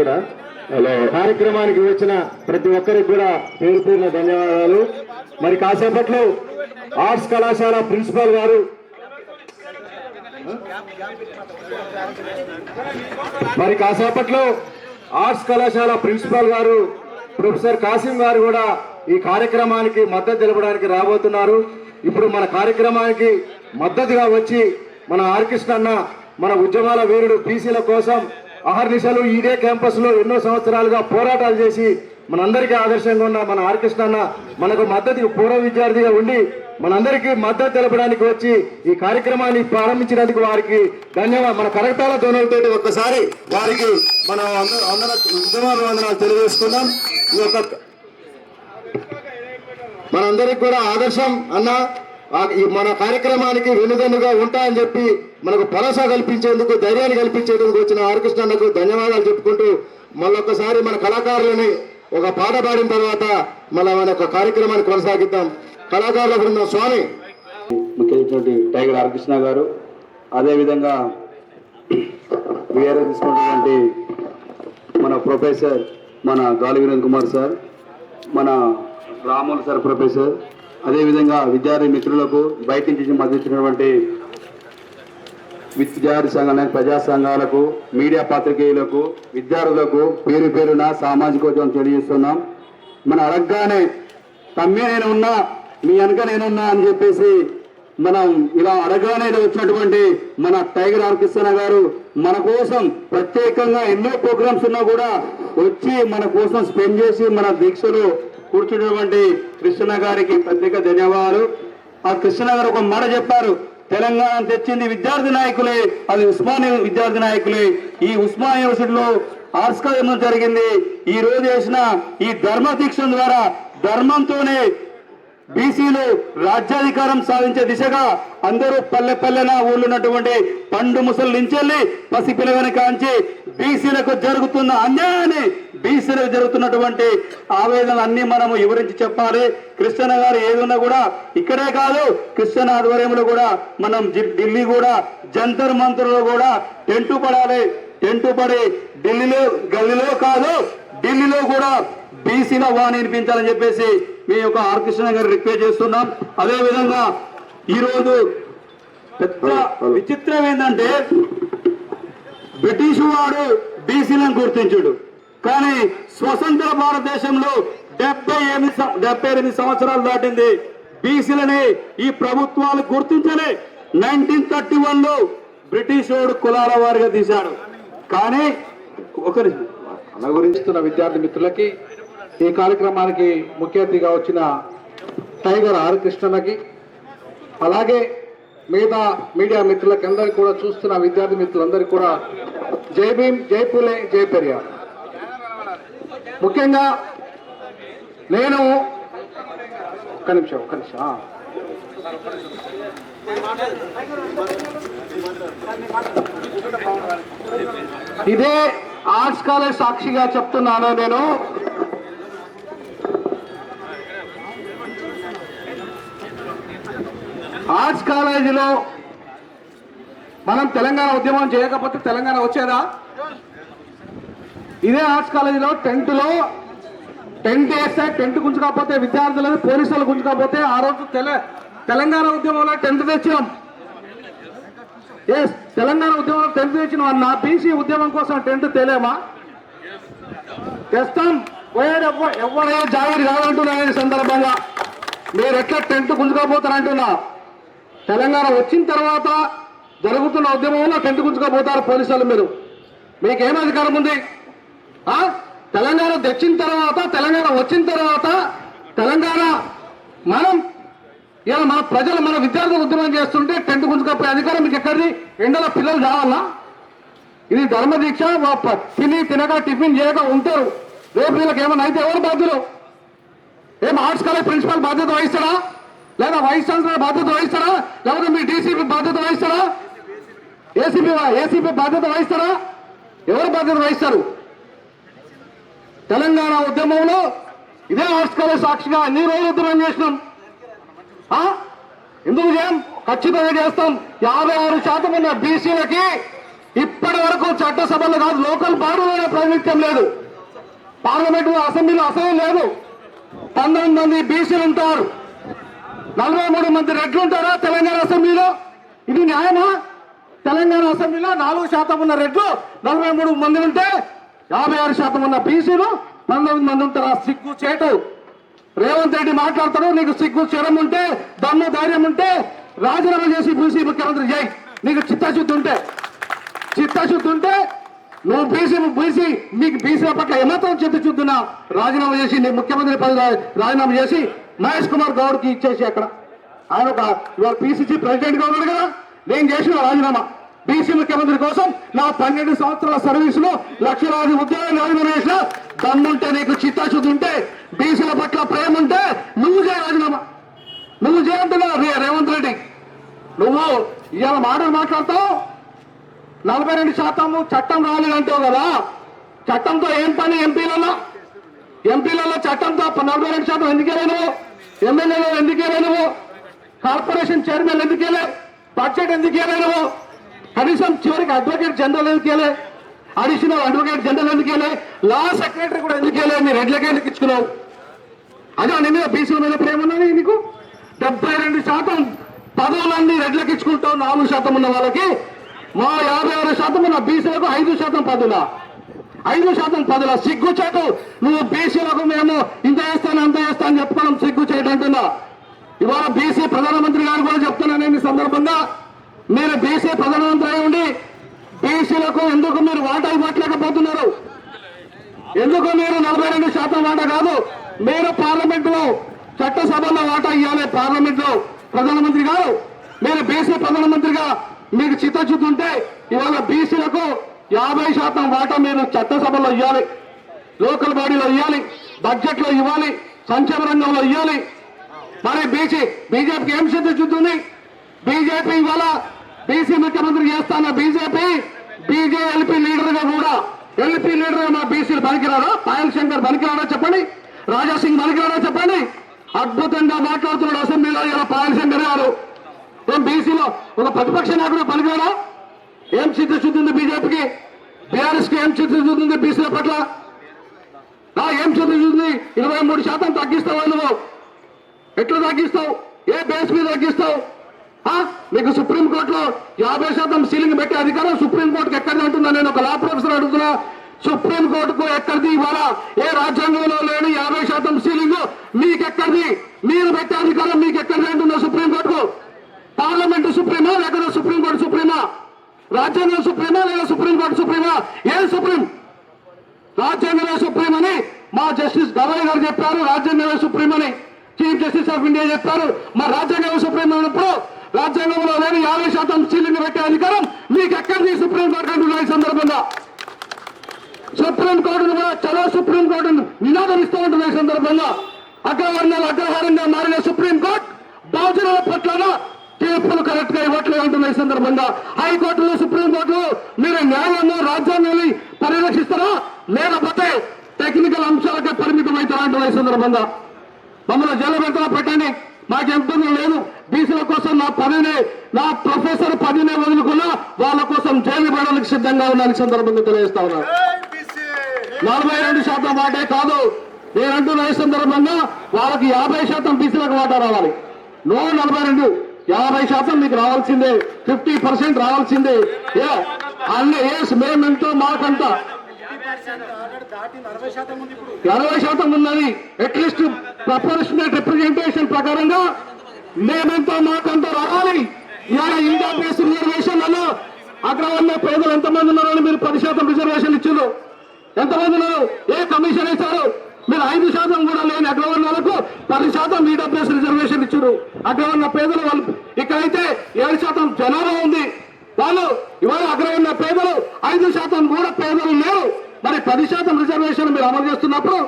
కూడా హలో. కార్యక్రమానికి వచ్చిన ప్రతి ఒక్కరికి కూడా పేరు పేరున ధన్యవాదాలు. మరి కాసేపట్లో ఆర్ట్స్ కళాశాల ప్రిన్సిపాల్ గారు మరి కాసేపట్లో ఆర్ట్స్ కళాశాల ప్రిన్సిపాల్ గారు ప్రొఫెసర్ కాసిం గారు కూడా ఈ కార్యక్రమానికి మద్దతు తెలపడానికి రాబోతున్నారు. ఇప్పుడు మన కార్యక్రమానికి మద్దతుగా వచ్చి మన ఆర్కిష్ణ అన్న మన ఉద్యమాల వీరుడు బీసీల కోసం అహర్నిశలు ఇదే క్యాంపస్లో ఎన్నో సంవత్సరాలుగా పోరాటాలు చేసి మనందరికీ ఆదర్శంగా ఉన్న మన ఆర్కృష్ణ అన్న మనకు మద్దతు పూర్వ విద్యార్థిగా ఉండి మనందరికీ మద్దతు తెలపడానికి వచ్చి ఈ కార్యక్రమాన్ని ప్రారంభించినందుకు వారికి ధన్యవాదాలు. మన కరకటాల ధోనులతో ఒక్కసారి వారికి మన అందరూ వందనాలు తెలియజేసుకుందాం. ఈ యొక్క మనందరికి కూడా ఆదర్శం అన్న మన కార్యక్రమానికి వెనుదన్నుగా ఉంటాయని చెప్పి మనకు భరోసా కల్పించేందుకు ధైర్యాన్ని కల్పించేందుకు వచ్చిన హరికృష్ణకు ధన్యవాదాలు చెప్పుకుంటూ మళ్ళొక్కసారి మన కళాకారులని ఒక పాట పాడిన తర్వాత మళ్ళీ మన యొక్క కార్యక్రమాన్ని కొనసాగిద్దాం. కళాకారుల బృందం స్వామి. ముఖ్యమైనటువంటి టైగర్ హరకృష్ణ గారు అదేవిధంగా వీఆర్ తీసుకున్నటువంటి మన ప్రొఫెసర్ మన గాలి వినోద్ కుమార్ సార్ మన రాములు సార్ ప్రొఫెసర్ అదేవిధంగా విద్యార్థి మిత్రులకు బయట నుంచి మద్దతు విద్యార్థి సంఘాలకు ప్రజా సంఘాలకు మీడియా పాత్రికేయులకు విద్యార్థులకు పేరు పేరున సామాజికోద్యమం తెలియజేస్తున్నాం. మన అడగగానే తమ్మే నేను ఉన్నా మీ వెనక నేనున్నా అని చెప్పేసి మనం ఇలా అడగానే వచ్చినటువంటి మన టైగర్ ఆర్కిస్తున్న గారు మన కోసం ప్రత్యేకంగా ఎన్నో ప్రోగ్రామ్స్ ఉన్నా కూడా వచ్చి మన కోసం స్పెండ్ చేసి మన దీక్షలో కూర్చున్నటువంటి కృష్ణ గారికి ప్రత్యేక ధన్యవాదాలు. ఆ కృష్ణ గారు ఒక మాట చెప్పారు. తెలంగాణ తెచ్చింది విద్యార్థి నాయకులే అది ఉస్మానియా విద్యార్థి నాయకులే. ఈ ఉస్మానియా యూనివర్సిటీలో ఆస్కారం జరిగింది. ఈ రోజు చేసిన ఈ ధర్మ దీక్ష ద్వారా ధర్మంతోనే బీసీలు రాజ్యాధికారం సాధించే దిశగా అందరూ పల్లె పల్లెన ఊళ్ళో ఉన్నటువంటి పండు ముసలు నుంచెల్లి పసి కాంచి బీసీలకు జరుగుతున్న అన్యాయాన్ని బీసీలకు జరుగుతున్నటువంటి ఆవేదన అన్ని మనము వివరించి చెప్పాలి. కృష్ణ గారు ఏదున్నా కూడా ఇక్కడే కాదు కృష్ణ ఆధ్వర్యంలో కూడా మనం ఢిల్లీ కూడా జంతర్ మంత్రులు కూడా టెంటు పడాలి. టెంటు పడి ఢిల్లీలో గల్లీలో కాదు ఢిల్లీలో కూడా బీసీల వాణి వినిపించాలని చెప్పేసి మీ యొక్క ఆర్ కృష్ణ గారు రిక్వెస్ట్ చేస్తున్నాం. అదే విధంగా ఈరోజు పెద్ద విచిత్రం ఏంటంటే బ్రిటిష్ వాడు బీసీలను గుర్తించుడు. కానీ స్వతంత్ర భారతదేశంలో డెబ్బై ఎనిమిది డెబ్బై ఎనిమిది సంవత్సరాలు దాటింది. బీసీలని ఈ ప్రభుత్వాలు గుర్తించలే. నైన్టీన్ థర్టీ వన్లో బ్రిటిష్ వాడు కులాల వారిగా తీశాడు. కానీ ఒకరి గురించుతున్న విద్యార్థి మిత్రులకి ఈ కార్యక్రమానికి ముఖ్య అతిథిగా వచ్చిన టైగర్ ఆర్ కృష్ణన్నకి అలాగే మిగతా మీడియా మిత్రులకి అందరికీ కూడా చూస్తున్న విద్యార్థి మిత్రులందరికీ కూడా జై భీమ్ జై పూలే జై పెరియార్ ముఖ్యంగా నేను ఒక నిమిషం ఒక నిమిషం ఇదే ఆర్ట్స్ కాలేజ్ సాక్షిగా చెప్తున్నాను నేను. కాలేజీలో మనం తెలంగాణ ఉద్యమం చేయకపోతే తెలంగాణ వచ్చేదా? ఇదే ఆర్ట్స్ కాలేజీలో టెంట్లో టెంట్ వేస్తే టెంట్ గుంజుకపోతే విద్యార్థులను పోలీసులు గుంజుకపోతే ఆ రోజు తెల తెలంగాణ ఉద్యమంలో టెంట్ తెచ్చినాం. ఎస్ తెలంగాణ ఉద్యమంలో టెంత్ తెచ్చిన. నా బీసీ ఉద్యమం కోసం టెంట్ తేలేమా? తెస్తాం. పోయాడు ఎవ్వ- ఎవరే కాదంటున్నా సందర్భంగా. మీరు ఎట్లా టెంట్ గుంజుకపోతారంటున్నా. తెలంగాణ వచ్చిన తర్వాత జరుగుతున్న ఉద్యమంలో టెంట్ గుంజుకోపోతారు పోలీసులు మీరు. మీకేం అధికారం ఉంది? తెలంగాణ తెచ్చిన తర్వాత తెలంగాణ వచ్చిన తర్వాత తెలంగాణ మనం ఇలా మన ప్రజలు మన విద్యార్థులు ఉద్యమం చేస్తుంటే టెంట్ గుంజుకపోయే అధికారం మీకు ఎక్కడిది? ఎండలో పిల్లలు కావాలా ఇది ధర్మదీక్ష తిని తినక టిఫిన్ చేయక ఉంటారు. రేపు వీళ్ళకి ఏమైనా అయితే ఎవరు బాధ్యులు? ఏం ఆర్ట్స్ కాలేజ్ ప్రిన్సిపల్ బాధ్యత వహిస్తాడా? లేదా వైస్ ఛాన్సలర్ బాధ్యత వహిస్తారా? లేకపోతే మీ డీసీపీ బాధ్యత వహిస్తారా? ఏసీపీ ఏసీపీ బాధ్యత వహిస్తారా? ఎవరు బాధ్యత వహిస్తారు? తెలంగాణ ఉద్యమంలో ఇదే ఆర్ట్స్ సాక్షిగా అన్ని రోజులు ఉద్యమం చేసినాం. ఎందుకు చేయం? ఖచ్చితంగా చేస్తాం. యాభై ఆరు శాతం ఉన్న బీసీలకి ఇప్పటి వరకు చట్టసభలో కాదు లోకల్ బాడీలో ప్రాతినిధ్యం లేదు. పార్లమెంటు అసెంబ్లీలో అసలు లేదు. పంతొమ్మిది మంది బీసీలు ఉంటారు. నలభై మూడు మంది రెడ్లు ఉంటారా తెలంగాణ అసెంబ్లీలో? ఇది న్యాయమా? తెలంగాణ అసెంబ్లీలో నాలుగు శాతం ఉన్న రెడ్లు నలభై మూడు మంది ఉంటే యాభై ఆరు శాతం ఉన్న బీసీలు పంతొమ్మిది మంది ఉంటారా? సిగ్గు చేటు. రేవంత్ రెడ్డి మాట్లాడతాడు నీకు సిగ్గు చెరం ఉంటే దమ్ము ధైర్యం ఉంటే రాజీనామా చేసి బీసీ ముఖ్యమంత్రి చేయి. నీకు చిత్తశుద్ధి ఉంటే. చిత్తశుద్ధి ఉంటే నువ్వు బీసీ బీసీ నీకు బీసీల పట్ల ఏమాత్రం చిత్తశుద్ధినా? రాజీనామా చేసి నీ ముఖ్యమంత్రి పదవి రాజీనామా చేసి మహేష్ కుమార్ గౌడ్కి ఇచ్చేసి అక్కడ. ఆయన ఒక ఇవాళ పీసీసీ ప్రెసిడెంట్గా ఉన్నాడు కదా? నేను చేసిన రాజీనామా. బీసీ ముఖ్యమంత్రి కోసం నా పన్నెండు సంవత్సరాల సర్వీస్లో లక్షలాది ఉద్యోగాలు రాజీనామా చేసిన. దమ్ముంటే నీకు చిత్తశుద్ధి ఉంటే బీసీల పట్ల ప్రేమ ఉంటే నువ్వు చేయ రాజీనామా. నువ్వు చేయంటున్నావు రేవంత్ రెడ్డి. నువ్వు ఇవాళ మాటలు మాట్లాడతావు? నలభై రెండు శాతము చట్టం రాలేదంటావు కదా? చట్టంతో ఏం పని ఎంపీలలో ఎంపీలలో చట్టంతో నలభై రెండు శాతం ఎందుకే నువ్వు ఎమ్మెల్యేలు ఎందుకే కార్పొరేషన్ చైర్మన్ ఎందుకేలే బడ్జెట్ ఎందుకే కనీసం చివరికి అడ్వకేట్ జనరల్ ఎందుకేలే అడిషనల్ అడ్వకేట్ జనరల్ ఎందుకేలే లా సెక్రటరీ కూడా ఎందుకేలే మీరు రెడ్లకే ఎందుకు ఇచ్చుకున్నావు అదే నీ మీద బీసీ మీద ప్రేమ ఉన్నది నీకు? డెబ్బై రెండు శాతం పదవులన్నీ రెడ్లకి ఇచ్చుకుంటావు నాలుగు శాతం ఉన్న వాళ్ళకి. మా యాభై ఆరు శాతం ఉన్న బీసీలకు ఐదు శాతం పదుల ఐదు శాతం పదుల సిగ్గు చేటు. నువ్వు బీసీలకు మేము ఇంత వేస్తాను అంత వేస్తాను అని చెప్పుకోవడం సిగ్గు అంటున్నా. ఇవాళ బీసీ ప్రధానమంత్రి గారు కూడా చెప్తున్నాను ఈ సందర్భంగా. మీరు బీసీ ప్రధానమంత్రి అయి ఉండి బీసీలకు ఎందుకు మీరు వాటా ఇవ్వట్లేకపోతున్నారు? ఎందుకు మీరు నలభై రెండు శాతం వాటా కాదు మీరు పార్లమెంట్లో చట్టసభలో వాటా ఇవ్వాలి పార్లమెంట్లో ప్రధానమంత్రి గారు. మీరు బీసీ ప్రధానమంత్రిగా మీకు చిత్తశుద్ధి ఇవాళ బీసీలకు యాభై శాతం వాటా మీరు చట్టసభలో ఇవ్వాలి లోకల్ బాడీలో ఇవ్వాలి బడ్జెట్లో ఇవ్వాలి. సంక్షేమ రంగంలో ఇవ్వాలి మరి బీసీ బీజేపీకి ఏం సిద్ధి చూస్తుంది? బీజేపీ ఇవాళ బీసీ ముఖ్యమంత్రి చేస్తాన బీజేపీ బీజేఎల్పీ లీడర్గా కూడా. ఎల్పీ లీడర్ మా బీసీలు పనికిరారా? పాయల్ శంకర్ పనికిరాడా చెప్పండి? రాజా సింగ్ పనికిరాడా చెప్పండి? అద్భుతంగా మాట్లాడుతున్నాడు అసెంబ్లీలో ఇలా పాయల్ శంకర్ గారు. ఏం బీసీలో ఒక ప్రతిపక్ష నాయకుడు పనికిరాడా? ఏం చిత్తశుద్ధి ఉంది బీజేపీకి? బీఆర్ఎస్కి ఏం చిత్తశుద్ధి ఉంది బీసీల పట్ల? ఆ, ఏం చిత్తశుద్ధి ఇరవై మూడు శాతం తగ్గిస్తావు నువ్వు? ఎట్లా తగ్గిస్తావు? ఏ బేస్ మీద తగ్గిస్తావు? మీకు సుప్రీంకోర్టులో యాభై శాతం సీలింగ్ పెట్టే అధికారం సుప్రీంకోర్టుకు ఎక్కడిది అంటున్నా నేను ఒక లా ప్రొఫెసర్ అడుగుతున్నా. సుప్రీంకోర్టుకు ఎక్కడిది ఇవాళ? ఏ రాజ్యాంగంలో లేని యాభై శాతం సీలింగ్ మీకెక్కడిది? మీరు పెట్టే అధికారం మీకు ఎక్కడిది అంటున్నా సుప్రీంకోర్టుకు? పార్లమెంటు సుప్రీమా లేకపోతే సుప్రీంకోర్టు సుప్రీమా? రాజ్యాంగం సుప్రీమా లేదా సుప్రీంకోర్టు సుప్రీమా? ఏ సుప్రీం? రాజ్యాంగమే సుప్రీం అని మా జస్టిస్ గవాయ్ గారు చెప్పారు. రాజ్యాంగమే సుప్రీం అని చీఫ్ జస్టిస్ ఆఫ్ ఇండియా చెప్పారు. మా రాజ్యాంగమే సుప్రీం అన్నప్పుడు రాజ్యాంగంలో లేని యాభై శాతం సీలింగ్ పెట్టే అధికారం మీకు ఎక్కడిది సుప్రీం కోర్టు అంటున్నారు ఈ సందర్భంగా? సుప్రీం కోర్టును కూడా చలో సుప్రీం కోర్టును నినాదం ఈ సందర్భంగా అగ్రవర్ణాలు అగ్రహారంగా మారిన సుప్రీం కోర్టు పట్ల తీర్పులు కరెక్ట్గా ఇవ్వట్లేదు అంటున్న ఈ సందర్భంగా హైకోర్టులో సుప్రీంకోర్టులు మీరు న్యాయాన్ని రాజ్యాంగాన్ని పరిరక్షిస్తారా? లేకపోతే టెక్నికల్ అంశాలకే పరిమితం అవుతారా అంటున్న ఈ సందర్భంగా? మమ్మల్ని జైలు పెడతారా? పెట్టండి. మాకు ఇబ్బంది లేదు బీసీల కోసం నా పనిని నా ప్రొఫెసర్ పనిని వదులుకున్నా వాళ్ళ కోసం జైలు పడడానికి సిద్ధంగా ఉన్నాను సందర్భంగా తెలియజేస్తా ఉన్నాను నలభై రెండు శాతం వాటే కాదు. నేనంటున్న ఈ సందర్భంగా వాళ్ళకి యాభై శాతం బీసీలకు వాటా రావాలి. నో నలభై రెండు. యాభై శాతం మీకు రావాల్సిందే ఫిఫ్టీ పర్సెంట్ రావాల్సిందే. ఏ అన్ని ఏస్ మేమెంతో మాకంత. అరవై శాతం ఉన్నది. అట్లీస్ట్ ప్రపోర్షనల్ రిప్రజెంటేషన్ ప్రకారంగా మేమెంతో మాకంత రావాలి. ఇవాళ ఇండియా బేస్ రిజర్వేషన్లలో అగ్రవర్ణ పేదలు ఎంతమంది ఉన్నారని మీరు పది శాతం రిజర్వేషన్ ఇచ్చారు. ఎంతమంది ఉన్నారు? ఏ కమిషన్ ఇచ్చారు మీరు ఐదు శాతం కూడా లేని అగ్రవర్ణాలకు పది శాతం ఈడబ్ల్యూఎస్ రిజర్వేషన్ ఇచ్చారు. అగ్రవర్ణ పేదలు వాళ్ళు ఇక్కడైతే ఏడు శాతం జనాభా ఉంది. వాళ్ళు ఇవాళ అగ్రవర్ణ పేదలు ఐదు శాతం కూడా పేదలు లేరు. మరి పది శాతం రిజర్వేషన్ మీరు అమలు చేస్తున్నప్పుడు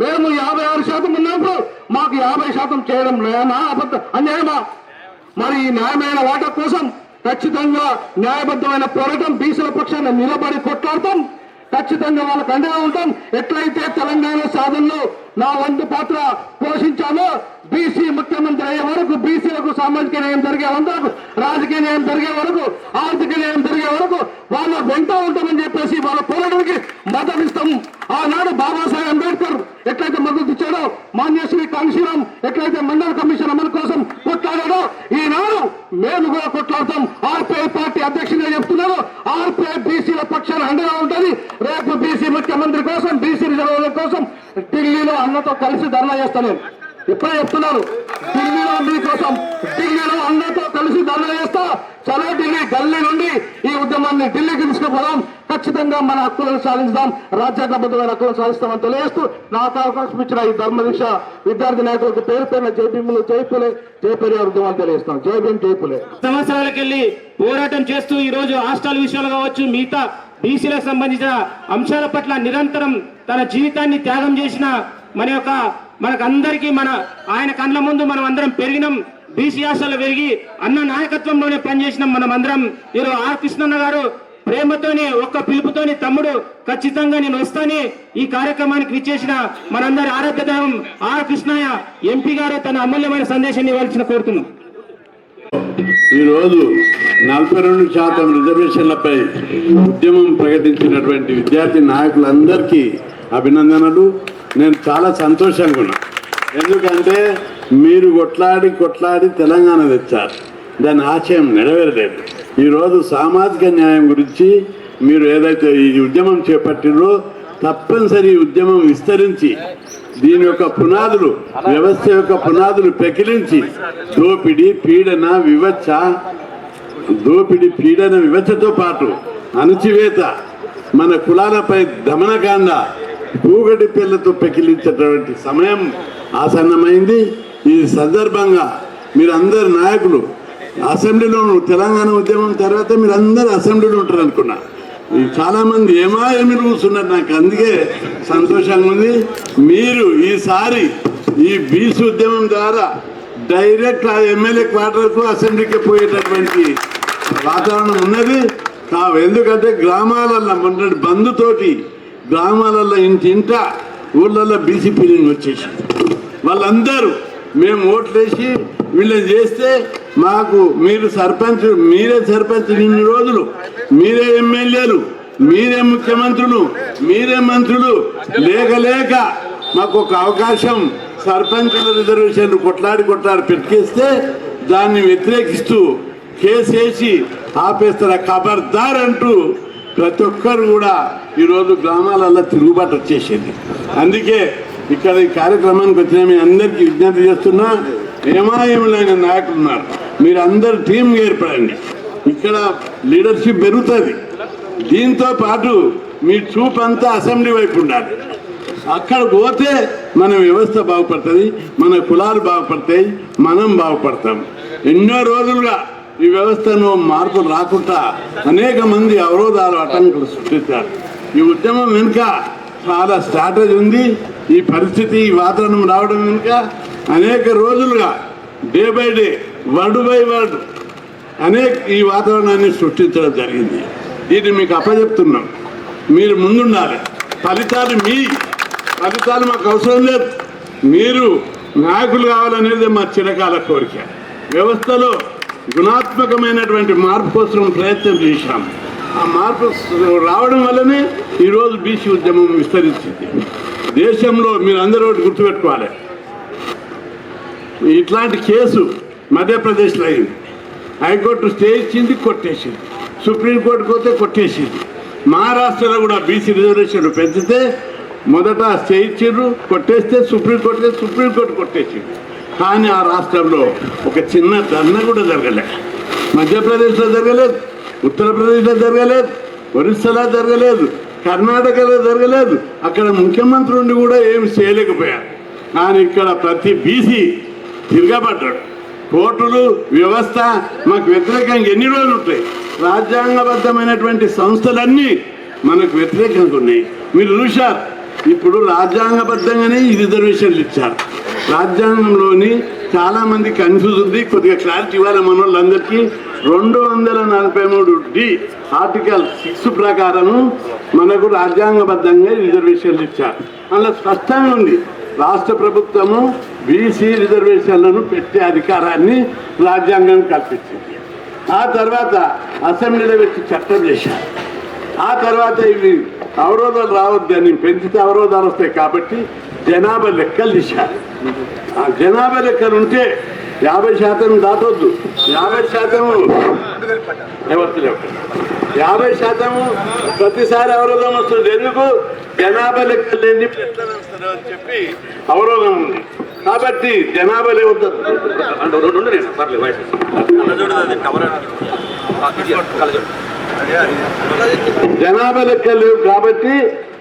మేము యాభై ఆరు శాతం ఉన్నప్పుడు మాకు యాభై శాతం చేయడం న్యాయమా అబద్ధ అన్యాయమా? మరి ఈ న్యాయమైన వాటా కోసం ఖచ్చితంగా న్యాయబద్ధమైన పోరాటం బీసీల పక్షాన నిలబడి కొట్లాడతాం. ఖచ్చితంగా వాళ్ళకు అండగా ఉంటాం. ఎట్లయితే తెలంగాణ సాధనలో నా వంతు పాత్ర పోషించాను బీసీ ముఖ్యమంత్రి అయ్యే వరకు బీసీలకు సామాజిక న్యాయం జరిగే వరకు రాజకీయ న్యాయం జరిగే వరకు ఆర్థిక న్యాయం జరిగే వరకు వాళ్ళ వెంట ఉంటామని చెప్పేసి వాళ్ళ పోరాటానికి మద్దతు ఇస్తాం. ఆనాడు బాబాసాహెబ్ అంబేద్కర్ ఎట్లయితే మద్దతు ఇచ్చాడో మాన్యశ్రీ కాంశీరాం ఎట్లయితే మండల కమిషన్ అమలు కోసం కొట్లాడాడో ఈనాడు మేము కూడా కొట్లాడతాం. ఆర్పిఐ పార్టీ అధ్యక్షుడిగా చెప్తున్నారు ఆర్పిఐ బీసీల పక్షాన అండగా ఉంటుంది. కోసం బీసీ కోసం ఢిల్లీలో అన్నతో కలిసి ధర్నా చేస్తాను. ఇప్పుడే చెప్తున్నారు ఢిల్లీలో మీకోసం ఢిల్లీలో అందరితో కలిసి ధర్నా చేస్తా. చలో ఢిల్లీ గల్లీ నుండి ఈ ఉద్యమాన్ని ఢిల్లీకి తీసుకుపోదాం. ఖచ్చితంగా మన హక్కులను సాధిస్తాం రాజ్యాంగబద్ధమైన హక్కులను సాధిస్తామని తెలియజేస్తూ నాకు అవకాశం ఇచ్చిన ఈ ధర్మదీక్ష విద్యార్థి నాయకులకు పేరు పేరున జైపీములు జైపులే జై ఉద్యమాలు తెలియజేస్తాం. జైపీఎం జైపులే సంవత్సరాలకెళ్ళి పోరాటం చేస్తూ ఈ రోజు హాస్టల్ విషయాలు కావచ్చు మిగతా బీసీలకు సంబంధించిన అంశాల పట్ల నిరంతరం తన జీవితాన్ని త్యాగం చేసిన మన యొక్క మనకందరికీ మన ఆయన కండ్ల ముందు మనం అందరం పెరిగినాం. బీసీ ఆశలు పెరిగి అన్న నాయకత్వంలోనే పనిచేసినాం మనం అందరం ఈరోజు ఆర్ కృష్ణన్న గారు ప్రేమతోని ఒక్క పిలుపుతోని తమ్ముడు ఖచ్చితంగా నేను వస్తాని ఈ కార్యక్రమానికి విచ్చేసిన మనందరి ఆరాధ్య దైవం ఆర్ కృష్ణయ్య ఎంపీ గారు తన అమూల్యమైన సందేశాన్ని ఇవ్వాల్సిన కోరుతున్నాం. ఈరోజు నలభై రెండు శాతం రిజర్వేషన్లపై ఉద్యమం ప్రకటించినటువంటి విద్యార్థి నాయకులందరికీ అభినందనలు. నేను చాలా సంతోషంగా ఉన్నా. ఎందుకంటే మీరు కొట్లాడి కొట్లాడి తెలంగాణ తెచ్చారు. దాని ఆశయం నెరవేరలేదు. ఈరోజు సామాజిక న్యాయం గురించి మీరు ఏదైతే ఈ ఉద్యమం చేపట్టిరో తప్పనిసరి ఉద్యమం విస్తరించి దీని యొక్క పునాదులు వ్యవస్థ యొక్క పునాదులు పెకిలించి దోపిడి పీడన వివచ్చ దోపిడి పీడన వివచ్చతో పాటు అణచివేత మన కులాలపై దమనకాండ పూగటి పిల్లతో పెకిలించేటటువంటి సమయం ఆసన్నమైంది. ఈ సందర్భంగా మీరందరు నాయకులు అసెంబ్లీలో తెలంగాణ ఉద్యమం తర్వాత మీరందరూ అసెంబ్లీలో ఉంటారు అనుకున్నా ఈ చాలా ఏమా ఏమి కూర్చున్నారు నాకు అందుకే సంతోషంగా ఉంది. మీరు ఈసారి ఈ బీస్ ఉద్యమం ద్వారా డైరెక్ట్ ఆ ఎమ్మెల్యే క్వార్టర్కు అసెంబ్లీకి పోయేటటువంటి వాతావరణం ఉన్నది. కా- ఎందుకంటే గ్రామాలలో మొన్నటి బంధుతోటి గ్రామాలలో ఇంటింట ఊళ్ళల్లో బీసీ వచ్చేసి. వాళ్ళందరూ మేము ఓట్లేసి వీళ్ళని చేస్తే మాకు మీరు సర్పంచ్ మీరే సర్పంచ్ ఇన్ని రోజులు. మీరే ఎమ్మెల్యేలు మీరే ముఖ్యమంత్రులు మీరే మంత్రులు. లేక లేక మాకు ఒక అవకాశం సర్పంచుల రిజర్వేషన్లు కొట్లాడి కొట్లాడి పెట్టిస్తే దాన్ని వ్యతిరేకిస్తూ కేసు వేసి ఆపేస్తారా ఖబర్దార్ అంటూ ప్రతి ఒక్కరు కూడా ఈరోజు గ్రామాలలో తిరుగుబాటు వచ్చేసేది. అందుకే ఇక్కడ ఈ కార్యక్రమానికి వచ్చిన మీ అందరికీ విజ్ఞప్తి చేస్తున్నా ఏమాయములైన నాయకులు ఉన్నారు. మీరు అందరు టీం ఏర్పడండి. ఇక్కడ లీడర్షిప్ పెరుగుతుంది. దీంతో పాటు మీ చూపు అంతా అసెంబ్లీ వైపు ఉండాలి. అక్కడ పోతే మన వ్యవస్థ బాగుపడుతుంది మన కులాలు బాగుపడతాయి మనం బాగుపడతాం. ఎన్నో రోజులుగా ఈ వ్యవస్థను మార్పులు రాకుండా అనేక మంది అవరోధాలు ఆటంకులు సృష్టించారు. ఈ ఉద్యమం వెనుక చాలా స్ట్రాటజీ ఉంది. ఈ పరిస్థితి ఈ వాతావరణం రావడం వెనుక అనేక రోజులుగా day by day word by word అనేక ఈ వాతావరణాన్ని సృష్టించడం జరిగింది. దీన్ని మీకు అప్పచెప్తున్నాం. మీరు ముందుండాలి. ఫలితాలు మీ. ఫలితాలు మాకు అవసరం లేదు. మీరు నాయకులు కావాలనేది మా చిరకాల కోరిక. వ్యవస్థలో గుణాత్మకమైనటువంటి మార్పు కోసం ప్రయత్నం చేశాం ఆ మార్పు రావడం వల్లనే ఈరోజు బీసీ ఉద్యమం విస్తరించింది దేశంలో మీరు అందరూ ఒకటి గుర్తుపెట్టుకోవాలి. ఇట్లాంటి కేసు మధ్యప్రదేశ్లో అయింది. హైకోర్టు స్టే ఇచ్చింది కొట్టేసింది. సుప్రీంకోర్టు పోతే కొట్టేసింది. మహారాష్ట్రలో కూడా బీసీ రిజర్వేషన్లు పెంచితే మొదట స్టే ఇచ్చిండ్రు కొట్టేస్తే సుప్రీంకోర్టు సుప్రీంకోర్టు కొట్టేసింది కానీ ఆ రాష్ట్రంలో ఒక చిన్న ధర్నా కూడా జరగలేదు మధ్యప్రదేశ్లో జరగలేదు ఉత్తరప్రదేశ్లో జరగలేదు ఒరిస్సాలో జరగలేదు కర్ణాటకలో జరగలేదు అక్కడ ముఖ్యమంత్రి ఉండి కూడా ఏమి చేయలేకపోయారు. కానీ ఇక్కడ ప్రతి బీసీ తిరగబడ్డాడు. కోర్టులు వ్యవస్థ మాకు వ్యతిరేకంగా ఎన్ని రోజులు ఉంటాయి? రాజ్యాంగబద్ధమైనటువంటి సంస్థలన్నీ మనకు వ్యతిరేకంగా ఉన్నాయి. మీరు చూశారు ఇప్పుడు రాజ్యాంగబద్ధంగానే ఈ రిజర్వేషన్లు ఇచ్చారు. రాజ్యాంగంలోని చాలా మంది కన్ఫ్యూజ్ ఉంది. కొద్దిగా క్లారిటీ ఇవ్వాలి మన వాళ్ళందరికీ రెండు వందల నలభై మూడు డి ఆర్టికల్ సిక్స్ ప్రకారము మనకు రాజ్యాంగబద్ధంగా రిజర్వేషన్లు ఇచ్చారు. అందులో స్పష్టంగా ఉంది. రాష్ట్ర ప్రభుత్వము బీసీ రిజర్వేషన్లను పెట్టే అధికారాన్ని రాజ్యాంగం కల్పించింది. ఆ తర్వాత అసెంబ్లీలో వచ్చి చట్టం చేశారు. ఆ తర్వాత ఇవి అవరోధాలు రావద్దని పెంచితే అవరోధాలు వస్తాయి కాబట్టి జనాభా లెక్కలు తీశారు. ఆ జనాభా లెక్కలు ఉంటే యాభై శాతం దాటొద్దు. యాభై శాతము ఎవరు యాభై శాతము ప్రతిసారి అవరోధం వస్తుంది. ఎందుకు? జనాభా లెక్కలు లేని అని చెప్పి అవరోధం ఉంది. కాబట్టి జనాభా లేవద్దు. జనాభా లెక్కలు లేవు కాబట్టి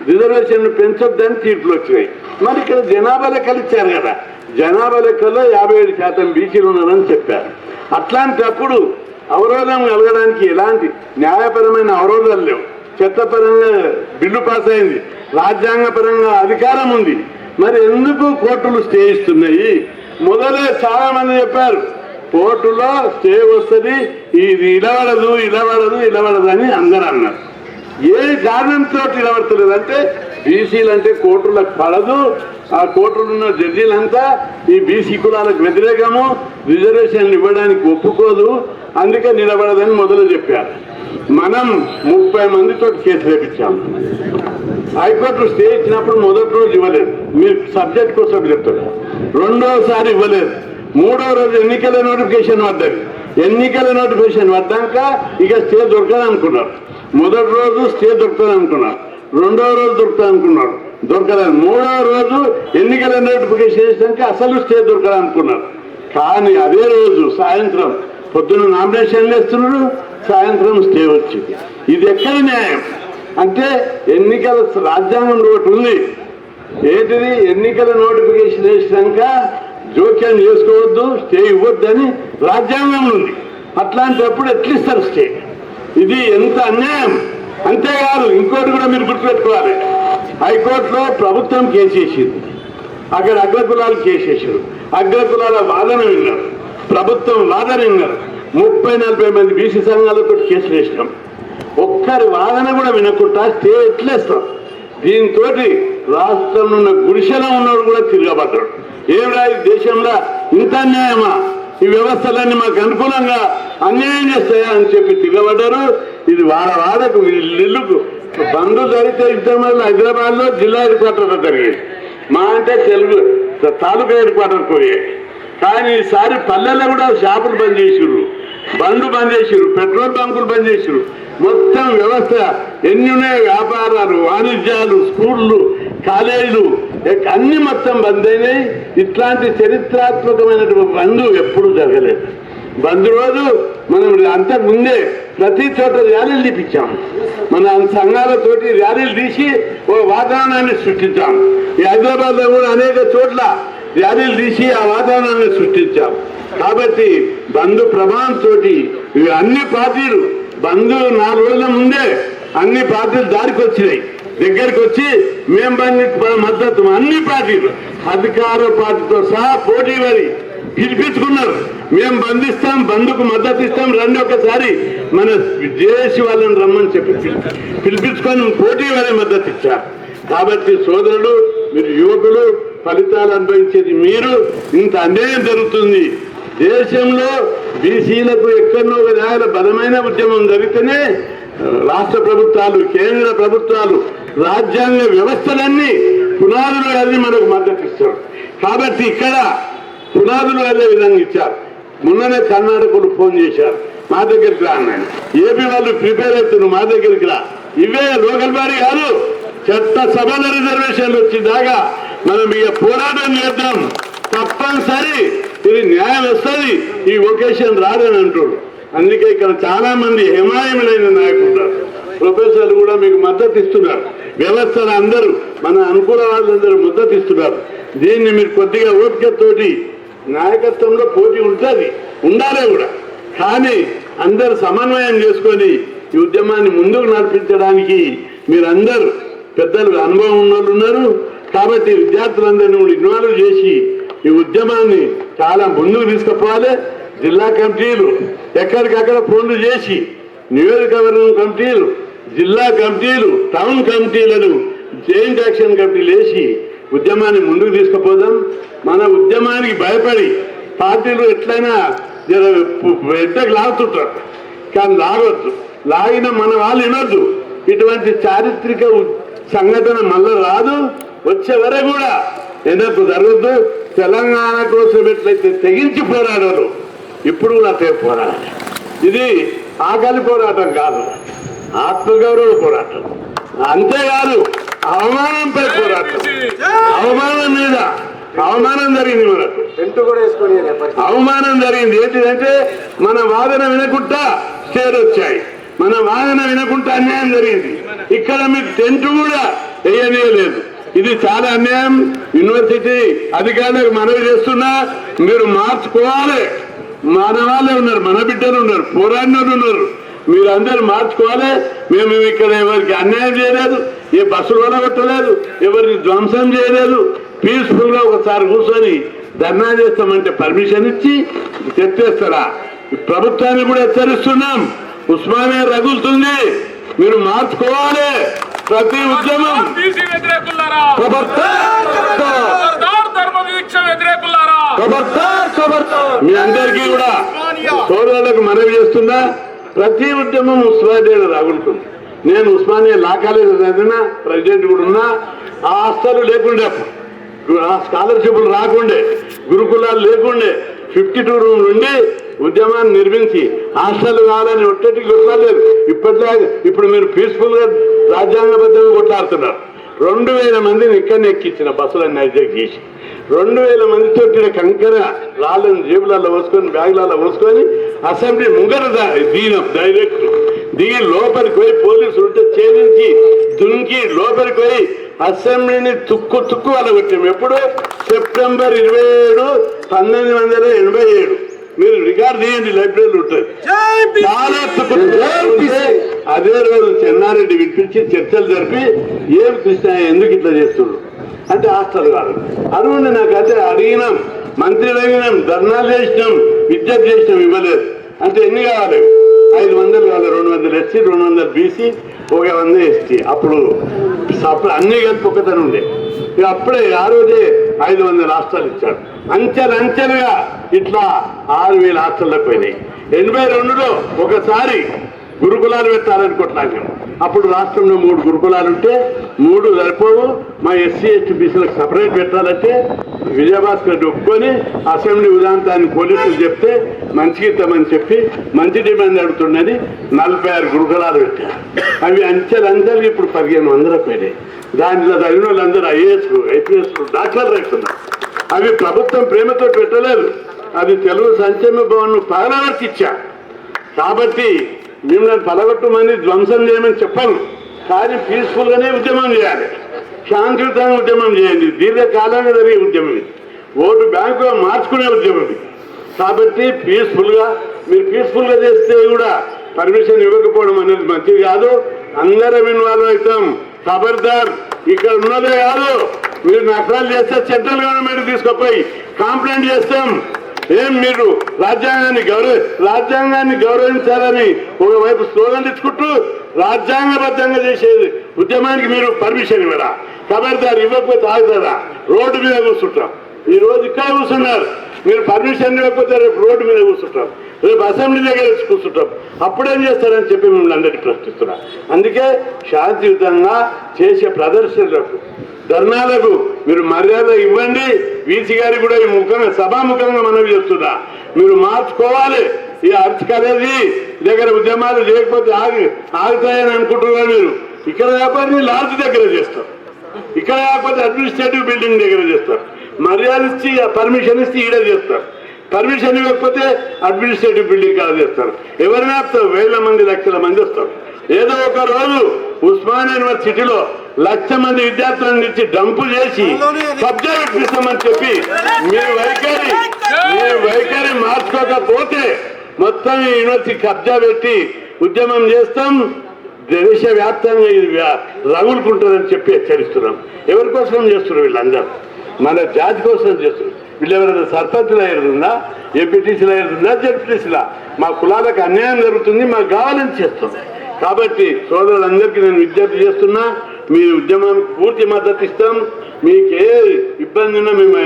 రిజర్వేషన్లు పెంచొద్దని తీర్పులు వచ్చినాయి. మరి ఇక్కడ జనాభా లెక్కలు ఇచ్చారు కదా. జనాభా లెక్కల్లో యాభై ఏడు శాతం బీసీలు ఉన్నారని చెప్పారు. అట్లాంటప్పుడు అవరోధం కలగడానికి ఎలాంటి న్యాయపరమైన అవరోధాలు లేవు. చట్టపరంగా బిల్లు పాస్ అయింది. రాజ్యాంగపరంగా అధికారం ఉంది. మరి ఎందుకు కోర్టులు స్టే ఇస్తున్నాయి? మొదలే చాలా మంది చెప్పారు. కోర్టులో స్టే వస్తుంది ఇది ఇలవడదు ఇలవడదు ఇలవడదు అని అందరూ అన్నారు. ఏ కారణంతో నిలబడతలేదు అంటే బీసీలు అంటే కోర్టులకు పడదు. ఆ కోర్టులో ఉన్న జడ్జీలంతా ఈ బీసీ కులాలకు వ్యతిరేకము రిజర్వేషన్లు ఇవ్వడానికి ఒప్పుకోదు. అందుకే నిలబడదని మొదలు చెప్పారు. మనం ముప్పై మందితో కేసు రేపించాము హైకోర్టు స్టే ఇచ్చినప్పుడు మొదటి రోజు ఇవ్వలేదు. మీరు సబ్జెక్ట్ కోసం చెప్తారు రెండోసారి ఇవ్వలేదు. మూడో రోజు ఎన్నికల నోటిఫికేషన్ పడ్డది. ఎన్నికల నోటిఫికేషన్ పడ్డాక ఇక స్టే దొరకదనుకున్నారు. మొదటి రోజు స్టే దొరుకుతుంది అనుకున్నారు రెండో రోజు దొరుకుతుంది అనుకున్నారు దొరకలేదు మూడో రోజు ఎన్నికల నోటిఫికేషన్ చేసినాక అసలు స్టే దొరకదు అనుకున్నారు కానీ అదే రోజు సాయంత్రం పొద్దున్న నామినేషన్లు వేస్తున్నారు సాయంత్రం స్టే వచ్చింది. ఇది ఎక్కడ న్యాయం? అంటే ఎన్నికల రాజ్యాంగం ఒకటి ఉంది. ఏంటిది? ఎన్నికల నోటిఫికేషన్ వేసినాక జోక్యం చేసుకోవద్దు స్టే ఇవ్వద్దని రాజ్యాంగం ఉంది. అట్లాంటప్పుడు ఎట్లిస్తారు స్టే? ఇది ఎంత అన్యాయం? అంతేకాదు ఇంకోటి కూడా మీరు గుర్తుపెట్టుకోవాలి. హైకోర్టులో ప్రభుత్వం కేసు వేసింది. అక్కడ అగ్రకులాలు కేసు వేసారు అగ్రకులాల వాదన విన్నారు. ప్రభుత్వం వాదన విన్నారు. ముప్పై నలభై మంది బీసీ సంఘాలతో కేసులు వేసినాం. ఒక్కరి వాదన కూడా వినకుండా స్టే ఎట్లేస్తాం? దీంతో రాష్ట్రంలో ఉన్న గుడిసెలో ఉన్నవాడు కూడా తిరగబడ్డాడు. ఏమిరా దేశంలో ఇంత అన్యాయమా? ఈ వ్యవస్థలన్నీ మాకు అనుకూలంగా అన్యాయం చేస్తాయా అని చెప్పి దిగబడ్డారు ఇది వాడ వాడకు ఇల్లుకు బంధు జరిగితే ఇద్దరు మళ్ళీ హైదరాబాద్లో జిల్లా హెడ్ క్వార్టర్ జరిగేది. మా అంటే తెలుగు తాలూకా హెడ్ క్వార్టర్ పోయాయి కానీ ఈసారి పల్లెల్లో కూడా షాపులు బంద్ చేసిర్రు. బండ్లు బంద్ చేసిర్రు పెట్రోల్ బంకులు బంద్ చేసిర్రు. మొత్తం వ్యవస్థ ఎన్ని ఉన్నాయి వ్యాపారాలు వాణిజ్యాలు స్కూళ్ళు కాలేజీలు అన్ని మొత్తం బంద్ అయినాయి. ఇట్లాంటి చరిత్రాత్మకమైనటువంటి బంధు ఎప్పుడూ జరగలేదు. బంధు రోజు మనం అంతకు ముందే ప్రతి చోట ర్యాలీలు తీపించాం మన సంఘాలతోటి ర్యాలీలు తీసి ఓ వాతావరణాన్ని సృష్టించాం. ఈ హైదరాబాద్లో కూడా అనేక చోట్ల ర్యాలీలు తీసి ఆ వాతావరణాన్ని సృష్టించాం. కాబట్టి బంధు ప్రభావంతో అన్ని పార్టీలు బంధు నాలుగు రోజుల ముందే అన్ని పార్టీలు దారికి వచ్చినాయి. దగ్గరికి వచ్చి మేము మద్దతు అన్ని పార్టీలు అధికార పార్టీతో సహా పోటీ పడి పిలిపించుకున్నారు మేము బంధిస్తాం బంధుకు మద్దతు ఇస్తాం రండి ఒకసారి మన విదేశీ వాళ్ళని రమ్మని చెప్పి పిలిపించుకొని పోటీ వారి మద్దతు ఇచ్చారు. కాబట్టి సోదరులు మీరు యువకులు ఫలితాలు అనుభవించేది మీరు. ఇంత అన్యాయం జరుగుతుంది. దేశంలో బీసీలకు ఎక్కడో ఒక బలమైన ఉద్యమం జరిగితేనే రాష్ట్ర ప్రభుత్వాలు కేంద్ర ప్రభుత్వాలు రాజ్యాంగ వ్యవస్థలన్నీ పునాదులు అన్ని మనకు మద్దతు ఇస్తారు కాబట్టి ఇక్కడ పునాదులు అదే విధంగా ఇచ్చారు. మొన్ననే కర్ణాటకలు ఫోన్ చేశారు. మా దగ్గరికి రా అన్నాడు. ఏపీ వాళ్ళు ప్రిపేర్ అవుతున్నారు మా దగ్గరికి రా. ఇవే లోకల్ బాడీ కాదు చట్ట సభల రిజర్వేషన్లు వచ్చిందాకా మనం ఇక పోరాటం చేద్దాం. తప్పనిసరి ఇది న్యాయం వస్తుంది ఈ ఒకేషన్ రాదని అంటాడు అందుకే ఇక్కడ చాలా మంది హిమాయములైన నాయకులు ప్రొఫెసర్లు కూడా మీకు మద్దతు ఇస్తున్నారు. వ్యవస్థలు అందరూ మన అనుకూల వాళ్ళందరూ మద్దతు ఇస్తున్నారు. దీన్ని మీరు కొద్దిగా ఓపికతోటి నాయకత్వంలో పోటీ ఉంటుంది ఉండాలి కూడా. కానీ అందరు సమన్వయం చేసుకొని ఈ ఉద్యమాన్ని ముందుకు నడిపించడానికి మీరందరూ పెద్దలు అనుభవం ఉన్న వాళ్ళు ఉన్నారు. కాబట్టి విద్యార్థులందరినీ కూడా ఇన్వాల్వ్ చేసి ఈ ఉద్యమాన్ని చాలా ముందుకు తీసుకుపోవాలి. జిల్లా కమిటీలు ఎక్కడికక్కడ ఫోన్లు చేసి నియోజకవర్గం కమిటీలు జిల్లా కమిటీలు టౌన్ కమిటీలను జాయింట్ యాక్షన్ కమిటీలు వేసి ఉద్యమాన్ని ముందుకు తీసుకుపోదాం. మన ఉద్యమానికి భయపడి పార్టీలు ఎట్లయినా పెద్దకు లాగుతుంటారు. కానీ లాగొద్దు. లాగిన మన వాళ్ళు వినొద్దు. ఇటువంటి చారిత్రక సంఘటన మళ్ళీ రాదు. వచ్చే వరకు కూడా ఎందుకు జరగద్దు. తెలంగాణ కోసం ఎట్లయితే తెగించి పోరాడారు ఇప్పుడు కూడా అదే పోరాడాలి. ఇది ఆకలి పోరాటం కాదు. ఆత్మగౌరవ పోరాటం. అంతేకాదు అవమానంపై పోరాటం. అవమానం మీద అవమానం జరిగింది మనకు. టెంట్ కూడా వేసుకొని అవమానం జరిగింది. ఏంటిదంటే మన వాదన వినకుండా స్టేర్ వచ్చాయి మన వాదన వినకుండా అన్యాయం జరిగింది. ఇక్కడ మీకు టెంట్ కూడా వేయనీయలేదు. ఇది చాలా అన్యాయం. యూనివర్సిటీ అధికారులకు మనవి చేస్తున్నా మీరు మార్చుకోవాలి. మన వాళ్ళే ఉన్నారు మన బిడ్డలు ఉన్నారు పోరాడినోళ్ళు ఉన్నారు. మీరు అందరు మార్చుకోవాలి. మేము ఇక్కడ ఎవరికి అన్యాయం చేయలేదు ఏ బస్సులు వడగొట్టలేదు ఎవరిని ధ్వంసం చేయలేదు. పీస్ఫుల్గా ఒకసారి కూర్చొని ధర్నా చేస్తామంటే పర్మిషన్ ఇచ్చి తెచ్చేస్తారా? ప్రభుత్వాన్ని కూడా హెచ్చరిస్తున్నాం. ఉస్మానియా రగులుతుంది. మీరు మార్చుకోవాలి. ప్రతి ఉద్యమం మీ అందరికీ కూడా సోదరులకు మనవి చేస్తున్నా. ప్రతి ఉద్యమం ఉస్మానియా రాగుంటుంది నేను ఉస్మానియా లా కాలేజ్ చదివినా ప్రెసిడెంట్ కూడా ఉన్నా ఆ ఆస్తులు లేకుండే ఆ స్కాలర్షిప్లు రాకుండే గురుకులాలు లేకుండే ఫిఫ్టీ టూ రూమ్ నుండి ఉద్యమాన్ని నిర్మించి హాస్టల్ కావాలని ఒట్టటి కొట్లాడలేదు ఇప్పట్లో ఇప్పుడు మీరు పీస్ఫుల్గా రాజ్యాంగబద్ధంగా కొట్లాడుతున్నారు. రెండు వేల మందిని ఇక్కడ ఎక్కించిన బస్సులన్నీ హైజాక్ చేసి రెండు వేల మందితో కంకర రాళ్ళని జేబులలో పోసుకొని బ్యాగులలో పోసుకొని అసెంబ్లీ ముంగర దా- దిగినాం డైరెక్ట్ దిగి లోపలికి పోయి పోలీసులు ఉంటే ఛేదించి దుంకి లోపలికి పోయి అసెంబ్లీని తుక్కు తుక్కు అలగొట్టాం ఎప్పుడు? సెప్టెంబర్ ఇరవై ఏడు పంతొమ్మిది వందల ఎనభై ఏడు. మీరు రికార్డ్ చేయండి లైబ్రరీలో ఉంటుంది చాలా తుక్కు తుక్కు ఉంటే అదే రోజు చెన్నారెడ్డి వినిపించి చర్చలు జరిపి ఏం కృష్ణ ఎందుకు ఇట్లా చేస్తున్నాడు అంటే హాస్టల్ కాదు. అడుగుండి నాకు అదే అడిగినాం మంత్రి అడిగినాం ధర్నాలు చేసినాం విద్యుత్ చేసినాం ఇవ్వలేదు. అంటే ఎన్ని కావాలి? ఐదు వందలు కావాలి రెండు వందలు ఎస్సీ రెండు వందలు బీసీ ఒక వంద ఎస్టీ. అప్పుడు అన్ని కలిపి ఒకతను ఉండే. ఇక అప్పుడే ఆ రోజే ఐదు వందల రాష్ట్రాలు ఇచ్చాడు అంచెలంచెలుగా ఇట్లా ఆరు వేల హాస్టల్లకు పోయినాయి. ఎనభై రెండులో ఒకసారి గురుకులాలు పెట్టాలనుకుంటున్నాను మేము అప్పుడు రాష్ట్రంలో మూడు గురుకులాలు ఉంటే మూడు సరిపోవు. మా ఎస్సీ ఎస్టీ బీసీలకు సపరేట్ పెట్టాలంటే విజయభాస్కర్ రెడ్డి ఒప్పుకొని అసెంబ్లీ ఉదాంతాన్ని పోలీసులు చెప్తే మంచికి ఇద్దామని చెప్పి మంచి డిమాండ్ అడుగుతుండని నలభై ఆరు గురుకులాలు పెట్టారు. అవి అంచెలు ఇప్పుడు పదిహేను వందలకు పోయినాయి. దానిలో చదివిన వాళ్ళందరూ ఐఏఎస్ ఐపీఎస్ డాక్టర్లు అవుతున్నారు అవి ప్రభుత్వం ప్రేమతో పెట్టలేదు. అది తెలుగు సంక్షేమ భవన్ పగలవర్తి ఇచ్చా కాబట్టి మిమ్మల్ని పలగొట్టమని ధ్వంసం చేయమని చెప్పను కానీ పీస్ఫుల్గానే ఉద్యమం చేయాలి. శాంతియుతంగా ఉద్యమం చేయండి. దీర్ఘకాలంగా జరిగే ఉద్యమం ఇది. ఓటు బ్యాంకుగా మార్చుకునే ఉద్యమం ఇది. కాబట్టి పీస్ఫుల్గా మీరు పీస్ఫుల్గా చేస్తే కూడా పర్మిషన్ ఇవ్వకపోవడం అనేది మంచిది కాదు. అందరం ఇన్వాల్వ్ అవుతాం. ఖబర్దార్ ఇక్కడ ఉన్నదే కాదు. మీరు నష్టాలు చేస్తే సెంట్రల్ గవర్నమెంట్ తీసుకుపోయి కంప్లైంట్ చేస్తాం. ఏం మీరు? రాజ్యాంగాన్ని గౌరవ రాజ్యాంగాన్ని గౌరవించాలని ఒకవైపు స్లోగన్ ఇచ్చుకుంటూ రాజ్యాంగబద్ధంగా చేసేది ఉద్యమానికి మీరు పర్మిషన్ ఇవ్వరా? ఖబర్దారు ఇవ్వకపోతే ఆగుతారా? రోడ్డు మీద కూర్చుంటాం. ఈ రోజు ఇక్కడ కూర్చున్నారు. మీరు పర్మిషన్ ఇవ్వకపోతే రేపు రోడ్డు మీద కూర్చుంటాం. రేపు అసెంబ్లీ దగ్గర కూర్చుంటాం. అప్పుడేం చేస్తారని చెప్పి మిమ్మల్ని అందరికీ ప్రశ్నిస్తున్నా. అందుకే శాంతియుతంగా చేసే ప్రదర్శనలకు ధర్నాలకు మీరు మర్యాద ఇవ్వండి. వీసీ గారికి కూడా ఈ ముఖంగా సభాముఖంగా మనవి చేస్తున్నా. మీరు మార్చుకోవాలి ఈ అర్చ్ కాలేజీ దగ్గర ఉద్యమాలు చేయకపోతే ఆగి ఆగుతాయని అనుకుంటున్నారు మీరు. ఇక్కడ కాకపోతే లాడ్జ్ దగ్గర చేస్తారు. ఇక్కడ కాకపోతే అడ్మినిస్ట్రేటివ్ బిల్డింగ్ దగ్గర చేస్తారు. మర్యాద ఇచ్చి పర్మిషన్ ఇచ్చి ఈడ చేస్తారు. పర్మిషన్ ఇవ్వకపోతే అడ్మినిస్ట్రేటివ్ బిల్డింగ్ కాదు చేస్తారు. ఎవరిని వేల మంది లక్షల మంది వస్తారు. ఏదో ఒక రోజు ఉస్మానియా యూనివర్సిటీలో లక్ష మంది విద్యార్థులను ఇచ్చి డంపు చేసి కబ్జా పెట్టిస్తామని చెప్పి మీ వైఖరి మీ వైఖరి మార్చుకోకపోతే మొత్తం ఈ యూనివర్సిటీ కబ్జా పెట్టి ఉద్యమం చేస్తాం. దేశవ్యాప్తంగా ఇది వ్యా- రగులుకుంటుందని చెప్పి హెచ్చరిస్తున్నాం. ఎవరి కోసం చేస్తున్నారు వీళ్ళందరూ? మన జాతి కోసం చేస్తున్నారు. వీళ్ళు ఎవరైనా సర్పంచులు అయ్యిందా ఎంపీటీసీలు అయ్యిందా జడ్పీటీసీలా మా కులాలకు అన్యాయం జరుగుతుంది మాకు కావాలని చేస్తాం కాబట్టి సోదరులందరికీ నేను విజ్ఞప్తి చేస్తున్నా మీ ఉద్యమానికి పూర్తి మద్దతు ఇస్తాం. మీకు ఏ ఇబ్బంది ఉన్నా మేము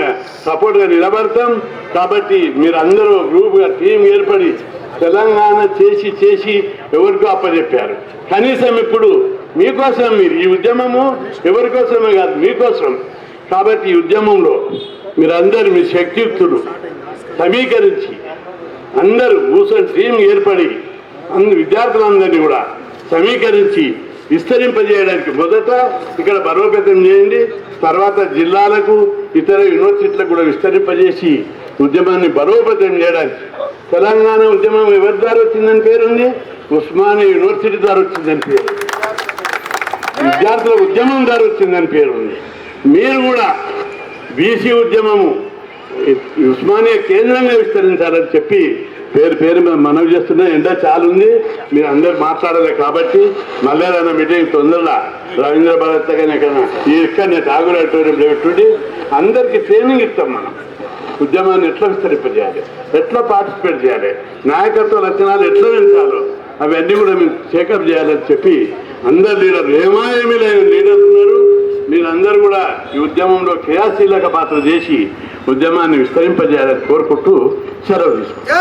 సపోర్ట్గా నిలబడతాం. కాబట్టి మీరు అందరూ గ్రూప్గా టీం ఏర్పడి తెలంగాణ చేసి చేసి ఎవరికో అప్పచెప్పారు కనీసం ఇప్పుడు మీకోసం మీరు ఈ ఉద్యమము ఎవరికోసమే కాదు మీకోసం కాబట్టి ఈ ఉద్యమంలో మీరందరూ మీ శక్తియుక్తులు. సమీకరించి అందరూ కూర్చొని టీం ఏర్పడి అందు విద్యార్థులందరినీ కూడా సమీకరించి విస్తరింపజేయడానికి మొదట ఇక్కడ బలోపేతం చేయండి తర్వాత జిల్లాలకు ఇతర యూనివర్సిటీలకు కూడా విస్తరింపజేసి ఉద్యమాన్ని బలోపేతం చేయడానికి. తెలంగాణ ఉద్యమం ఎవరి ద్వారా వచ్చిందని పేరుంది ఉస్మానియా యూనివర్సిటీ ద్వారా వచ్చిందని పేరు విద్యార్థుల ఉద్యమం ద్వారా వచ్చిందని పేరు ఉంది. మీరు కూడా బీసీ ఉద్యమము ఉస్మానియా కేంద్రంగా విస్తరించాలని చెప్పి పేరు పేరు మేము మనవి చేస్తున్నా ఎండ చాలా ఉంది. మీరు అందరు మాట్లాడాలి కాబట్టి మళ్ళీ మీటింగ్ తొందరగా రవీంద్ర భారత్ కానీ ఎక్కడ ఇక్కడ ఠాగూర్ ఆడిటోరియంలో పెట్టుకుంటే అందరికీ ట్రైనింగ్ ఇస్తాం మనం. ఉద్యమాన్ని ఎట్లా విస్తరింపజేయాలి ఎట్లా పార్టిసిపేట్ చేయాలి? నాయకత్వ లక్షణాలు ఎట్లా పెంచాలో? అవన్నీ కూడా మీరు చేకప్ చేయాలని చెప్పి అందరు లీడర్ ఏమీ లేని లీడర్స్ ఉన్నారు. మీరందరూ కూడా ఈ ఉద్యమంలో క్రియాశీలక పాత్ర చేసి ఉద్యమాన్ని విస్తరింపజేయాలని కోరుకుంటూ సెలవు తీసుకుంటాం